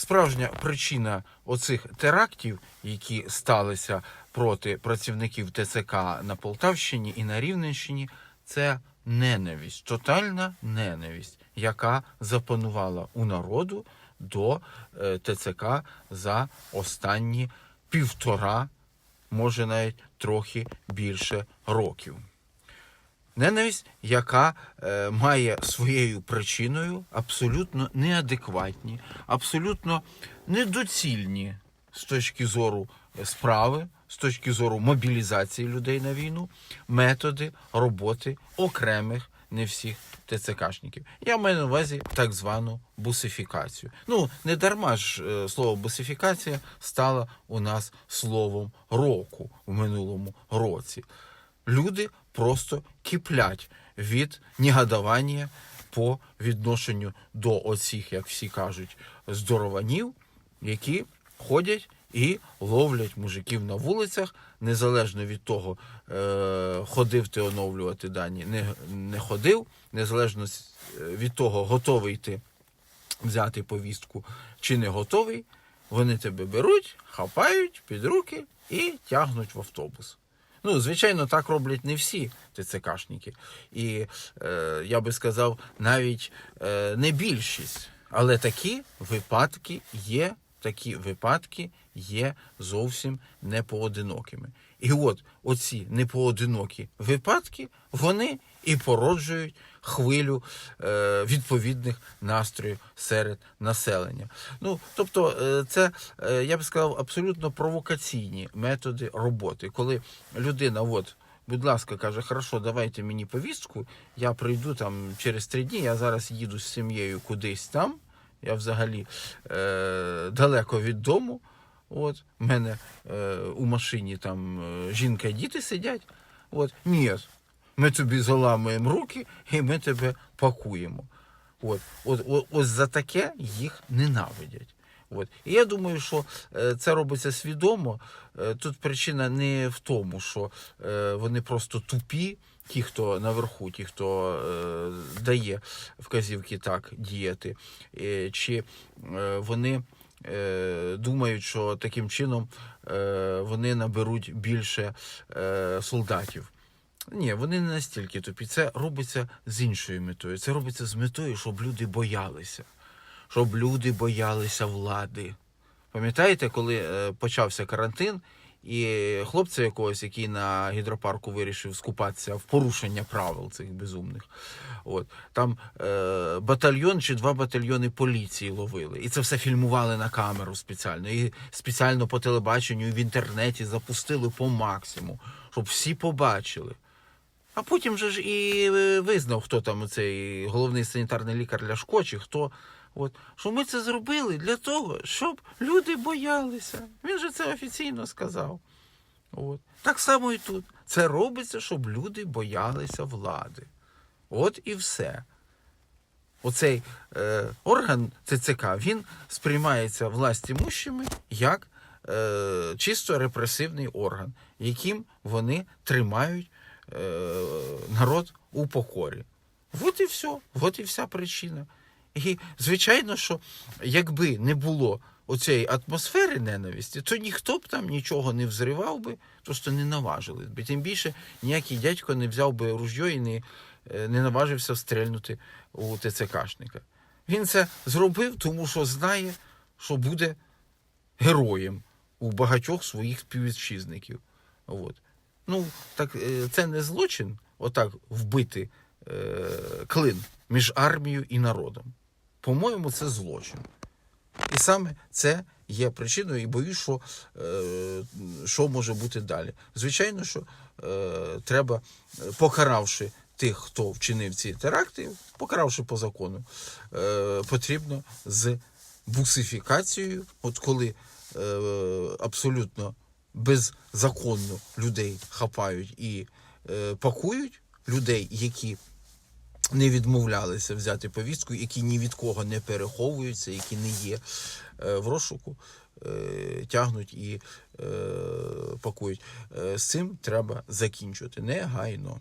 справжня причина оцих терактів, які сталися проти працівників ТЦК на Полтавщині і на Рівненщині, це ненависть, тотальна ненависть, яка запанувала у народу до е, ТЦК за останні півтора, може навіть трохи більше років. Ненависть, яка е, має своєю причиною абсолютно неадекватні, абсолютно недоцільні з точки зору е, справи, з точки зору мобілізації людей на війну, методи роботи окремих, не всіх ТЦКшників. Я маю на увазі так звану бусифікацію. Ну, не дарма ж е, слово бусифікація стало у нас словом року в минулому році люди просто киплять від негодування по відношенню до оцих, як всі кажуть, здорованів, які ходять і ловлять мужиків на вулицях, незалежно від того, е, ходив ти оновлювати дані, не, не ходив, незалежно від того, готовий ти взяти повістку чи не готовий, вони тебе беруть, хапають під руки і тягнуть в автобус. Ну, звичайно, так роблять не всі ТЦКшники. І е, я би сказав, навіть е, не більшість. Але такі випадки є, такі випадки є зовсім непоодинокими. І от оці непоодинокі випадки, вони і породжують хвилю е, відповідних настроїв серед населення. Ну, тобто, е, це, е, я б сказав, абсолютно провокаційні методи роботи, коли людина, от, будь ласка, каже, хорошо, давайте мені повістку, я прийду там через три дні, я зараз їду з сім'єю кудись там, я взагалі е, далеко від дому. От, мене е, у машині там жінка і діти сидять. От, ні, ми тобі заламуємо руки і ми тебе пакуємо. От, от, от, ось за таке їх ненавидять. От. І я думаю, що е, це робиться свідомо. Е, Тут причина не в тому, що е, вони просто тупі, ті, хто наверху, ті, хто дає вказівки так діяти, чи вони думають, що таким чином вони наберуть більше солдатів. Ні, вони не настільки тупі. Це робиться з іншою метою. Це робиться з метою, щоб люди боялися. Щоб люди боялися влади. Пам'ятаєте, коли е, почався карантин, і хлопця якогось, який на гідропарку вирішив скупатися в порушення правил цих безумних, от там е, батальйон чи два батальйони поліції ловили. І це все фільмували на камеру спеціально. І спеціально по телебаченню і в інтернеті запустили по максимуму, щоб всі побачили. А потім же ж і е, визнав, хто там цей головний санітарний лікар Ляшко, чи хто. От, що ми це зробили для того, щоб люди боялися. Він же це офіційно сказав. От. Так само і тут. Це робиться, щоб люди боялися влади. От і все. Оцей е, орган ТЦК він сприймається властімущими як е, чисто репресивний орган, яким вони тримають народ у покорі. От і все, от і вся причина. І звичайно, що якби не було оцієї атмосфери ненависті, то ніхто б там нічого не взривав би, просто не наважили би. Тим більше ніякий дядько не взяв би ружьо і не, е, не наважився стрельнути у ТЦКшника. Він це зробив, тому що знає, що буде героєм у багатьох своїх співвітчизників. От. Ну, так е, це не злочин, отак вбити е, клин між армією і народом. По-моєму, це злочин. І саме це є причиною, і боюсь, що, е, що може бути далі. Звичайно, що е, треба, покаравши тих, хто вчинив ці теракти, покаравши по закону, е, потрібно з бусифікацією, от коли е, абсолютно беззаконно людей хапають і е, пакують людей, які не відмовлялися взяти повістку, які ні від кого не переховуються, які не є е, в розшуку, е, тягнуть і е, пакують. Е, з цим треба закінчувати негайно.